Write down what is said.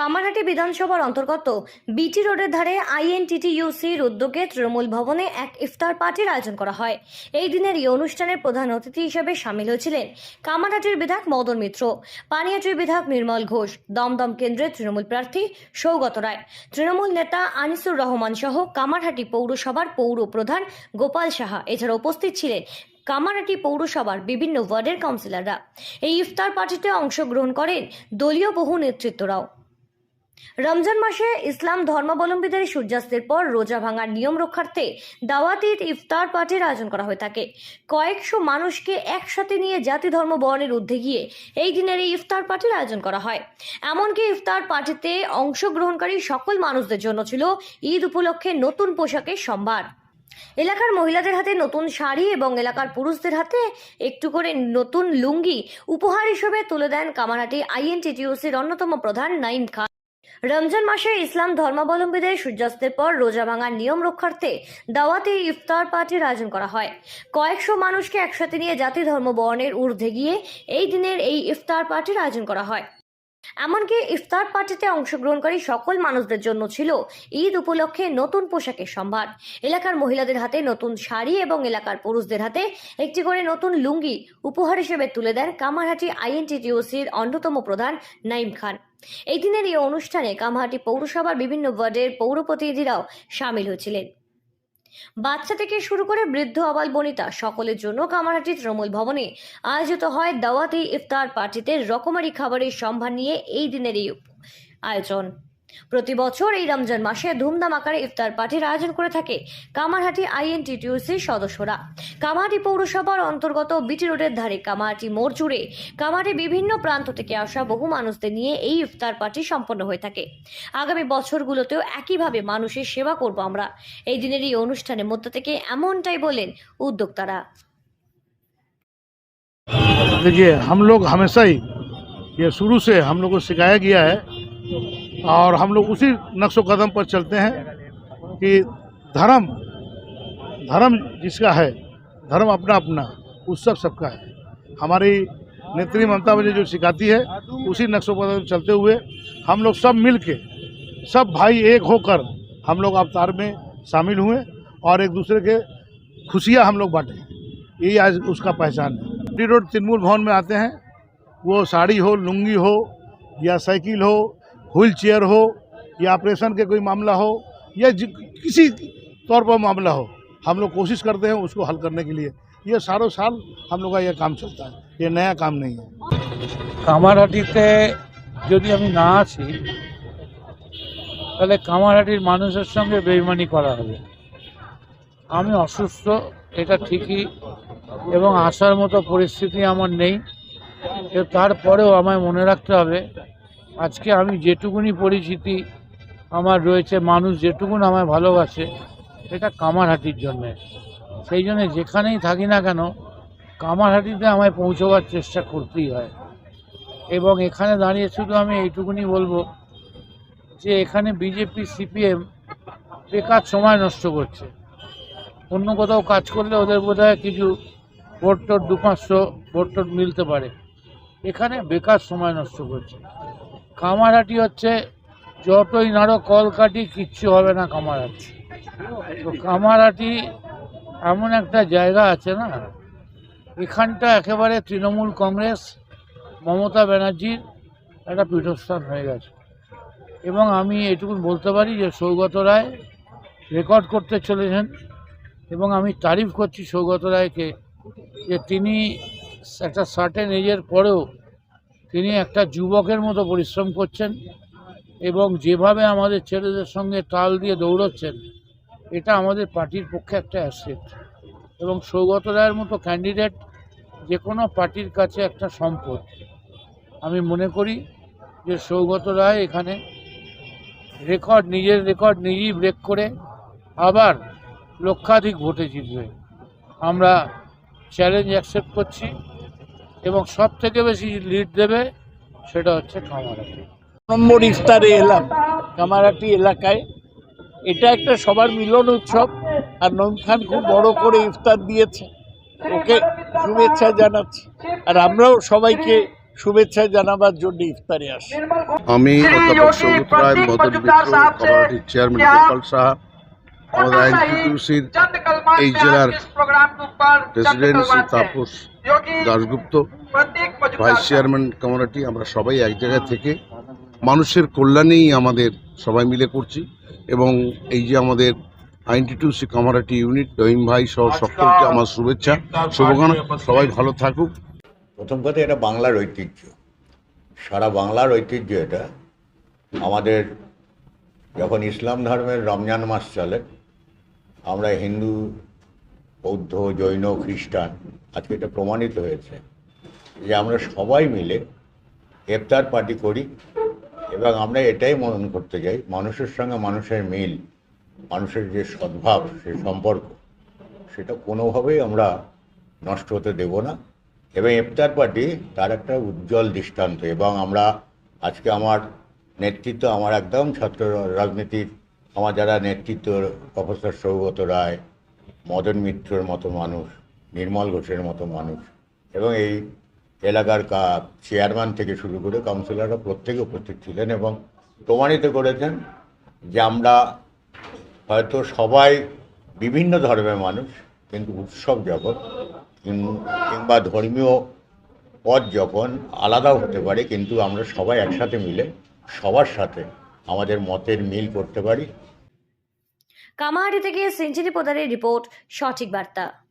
কামারহাটি বিধানসভার অন্তর্গত বিটি রোডের ধারে আইএনটিটিইউসির উদ্যোগে তৃণমূল ভবনে এক ইফতার পার্টির আয়োজন করা হয়। এই দিনের এই অনুষ্ঠানের প্রধান অতিথি হিসেবে সামিল হয়েছিলেন কামারহাটির বিধায়ক মদন মিত্র, পানিয়াটির বিধায়ক নির্মল ঘোষ, দমদম কেন্দ্রের তৃণমূল প্রার্থী সৌগত রায়, তৃণমূল নেতা আনিসুর রহমান সহ কামারহাটি পৌরসভার পৌর প্রধান গোপাল সাহা। এছাড়া উপস্থিত ছিলেন কামারহাটি পৌরসভার বিভিন্ন ওয়ার্ডের কাউন্সিলররা। এই ইফতার পার্টিতে অংশগ্রহণ করেন দলীয় বহু নেতৃত্বরাও। রমজান মাসে ইসলাম ধর্মাবলম্বীদের সূর্যাস্তের পর রোজা ভাঙার নিয়ম রক্ষার্থে দাওয়াত ঈদ ইফতার পার্টির আয়োজন করা হয়ে থাকে। কয়েকশো মানুষকে একসাথে নিয়ে জাতি ধর্ম বর্ণের ঊর্ধ্বে গিয়ে এই দিনের এই ইফতার পার্টির আয়োজন করা হয়। এমনকি ইফতার পার্টিতে অংশগ্রহণকারী সকল মানুষদের জন্য ছিল ঈদ উপলক্ষে নতুন পোশাকের সম্ভার। এলাকার মহিলাদের হাতে নতুন শাড়ি এবং এলাকার পুরুষদের হাতে একটু করে নতুন লুঙ্গি উপহার হিসেবে তুলে দেন কামারহাটি আইএনটিটিউসির অন্যতম প্রধান নাইম খান। রমজান মাসে ইসলাম ধর্মাবলম্বীদের সূর্যাস্তের পর রোজা ভাঙার নিয়ম রক্ষার্থে দাওয়াতে ইফতার পার্টির আয়োজন করা হয়। কয়েকশো মানুষকে একসাথে নিয়ে জাতি ধর্ম বর্ণের ঊর্ধ্বে গিয়ে এই দিনের এই ইফতার পার্টির আয়োজন করা হয়। এমনকি ইফতার পার্টিতে অংশগ্রহণকারী সকল মানুষদের জন্য ছিল ঈদ উপলক্ষে নতুন পোশাকের সম্ভার। এলাকার মহিলাদের হাতে নতুন শাড়ি এবং এলাকার পুরুষদের হাতে একটি করে নতুন লুঙ্গি উপহার হিসেবে তুলে দেন কামারহাটি আইএনটিটিওসির অন্যতম প্রধান নাইম খান। এই দিনের এই অনুষ্ঠানে কামারহাটি পৌরসভার বিভিন্ন ওয়ার্ডের পৌর প্রতিনিধিরাও সামিল হয়েছিলেন। বাচ্চা থেকে শুরু করে বৃদ্ধ আবাল বনিতা সকলের জন্য কামারহাটি তৃণমূল ভবনে আয়োজিত হয় দাওয়াতি ইফতার পার্টিতে রকমারি খাবারের সম্ভার নিয়ে এই দিনের এই আয়োজন। প্রতি বছর এই রমজান মাসে ধুমধাম আকারে ইফতার পার্টির আয়োজন করে থাকে কামারহাটি আইএনটিটিউসির সদস্যরা। কামারহাটি পৌরসভার অন্তর্গত বিটি রোডের ধারে কামারহাটি মোড় জুড়ে কামারহাটি বিভিন্ন প্রান্ত থেকে আসা বহু মানুষদের নিয়ে এই ইফতার পার্টি সম্পন্ন হয়ে থাকে আগামী বছরগুলোতেও একইভাবে মানুষের সেবা করব আমরা এই দিনের এই অনুষ্ঠানের মধ্য থেকে এমনটাই বলেন উদ্যোক্তারা देखिए हम लोग हमेशा ही ये शुरू से हम लोग को सिखाया गया है और हम लोग उसी नक्शो कदम पर चलते हैं कि धर्म धर्म जिसका है धर्म अपना अपना उत्सव सबका है। हमारी नेत्री ममता मुझे जो सिखाती है, उसी नक्शो कदम चलते हुए हम लोग सब मिल के सब भाई एक होकर हम लोग अवतार में शामिल हुए और एक दूसरे के खुशियाँ हम लोग बांटे। यही आज उसका पहचान है। डी रोड तिरमूल भवन में आते हैं। वो साड़ी हो, लुंगी हो, या साइकिल हो, व्हील चेयर हो, या ऑपरेशन के कोई मामला हो, या किसी तौर पर मामला हो हम लोग कोशिश करते हैं उसको हल करने के लिए ये सालों साल हम लोग का ये काम चलता है ये नया काम नहीं है কামারহাটিতে যদি আমি না আসি তাহলে কামারহাটির মানুষের সঙ্গে বেইমানি করা হবে আমি অসুস্থ এটা ঠিকই এবং আসার মতো পরিস্থিতি আমার নেই কিন্তু তারপরেও আমায় মনে রাখতে হবে আজকে আমি যেটুকুনি পরিচিতি আমার রয়েছে মানুষ যেটুকুন আমায় ভালোবাসে এটা কামারহাটির জন্যে। সেই জন্য যেখানেই থাকি না কেন, কামারহাটিতে আমায় পৌঁছবার চেষ্টা করতেই হয়। এবং এখানে দাঁড়িয়ে শুধু আমি এইটুকুনি বলব যে, এখানে বিজেপি, সিপিএম বেকার সময় নষ্ট করছে। অন্য কোথাও কাজ করলে ওদের বোধ কিছু ভোট টোট দু পাঁচশো ভোট টোট মিলতে পারে। এখানে বেকার সময় নষ্ট করছে। কামারহাটি হচ্ছে যতই নাড়ো কলকাটি কিচ্ছু হবে না কামারহাটি। তো কামারহাটি এমন একটা জায়গা আছে না? এখানটা একেবারে তৃণমূল কংগ্রেস, মমতা ব্যানার্জির একটা পীঠস্থান হয়ে গেছে। এবং আমি এটুকু বলতে পারি যে সৌগত রায় রেকর্ড করতে চলেছেন এবং আমি তারিফ করছি সৌগত রায়কে যে তিনি একটা সার্টেন এজের পরেও তিনি একটা যুবকের মতো পরিশ্রম করছেন এবং যেভাবে আমাদের ছেলেদের সঙ্গে তাল দিয়ে দৌড়চ্ছেন এটা আমাদের পার্টির পক্ষে একটা অ্যাসেট এবং সৌগত রায়ের মতো ক্যান্ডিডেট যে কোনো পার্টির কাছে একটা সম্পদ। আমি মনে করি যে সৌগত রায় এখানে রেকর্ড নিজের রেকর্ড নিজেই ব্রেক করে আবার লক্ষাধিক ভোটে জিতবে। আমরা চ্যালেঞ্জ অ্যাকসেপ্ট করছি এবং সব থেকে বেশি লিড দেবে সেটা হচ্ছে কামারাটি নম্বর ইফতারে এলাম। কামারাটি এলাকায় এটা একটা সবার মিলন উৎসব আর নইম খান খুব বড় করে ইফতার দিয়েছে। ওকে শুভেচ্ছা জানাচ্ছি। আর আমরাও সবাইকে শুভেচ্ছা জানাবার জন্য ইফতারে আসি। আমি অধ্যাপক সৌগত রায় মদন মিত্র চেয়ারম্যান গোপাল সাহা আমাদের আইনটিটিউসির এই জেলার president Shri Tapas Dasgupta vice chairman community আমরা সবাই এক জায়গায় থেকে মানুষের কল্যাণেই আমাদের সবাই মিলে করছি। এবং এই যে আমাদের আইনটিটিউসি কমিউনিটি ইউনিট রহিম ভাই সহ সকলকে আমার শুভেচ্ছা শুভকামনা। সবাই ভালো থাকুক। প্রথম কথা এটা বাংলার ঐতিহ্য। সারা বাংলার ঐতিহ্য এটা। আমাদের যখন ইসলাম ধর্মের রমজান মাস চলে আমরা হিন্দু বৌদ্ধ জৈন খ্রিস্টান আজকে এটা প্রমাণিত হয়েছে যে আমরা সবাই মিলে ইফতার পার্টি করি। এবং আমরা এটাই মনন করতে চাই, মানুষের সঙ্গে মানুষের মিল, মানুষের যে সদ্ভাব, সে সম্পর্ক, সেটা কোনোভাবেই আমরা নষ্ট হতে দেব না। এবং ইফতার পার্টি তার একটা উজ্জ্বল দৃষ্টান্ত এবং আমরা আজকে আমার নেতৃত্ব, আমার একদম ছাত্র রাজনীতির, আমার যারা নেতৃত্ব, প্রফেসর সৌগত রায়, মদন মিত্রর মতো মানুষ, নির্মল ঘোষের মতো মানুষ এবং এই এলাকার চেয়ারম্যান থেকে শুরু করে কাউন্সিলররা প্রত্যেকে উপস্থিত ছিলেন এবং প্রমাণিত করেছেন যে আমরা হয়তো সবাই বিভিন্ন ধর্মের মানুষ, কিন্তু উৎসব কিং- কিংবা ধর্মীয় পথ যখন আলাদাও হতে পারে, কিন্তু আমরা সবাই একসাথে মিলে সবার সাথে আমাদের মতের মিল করতে পারি। কামাহাটি থেকে সেঞ্চুরি পোদারের রিপোর্ট, সঠিক বার্তা।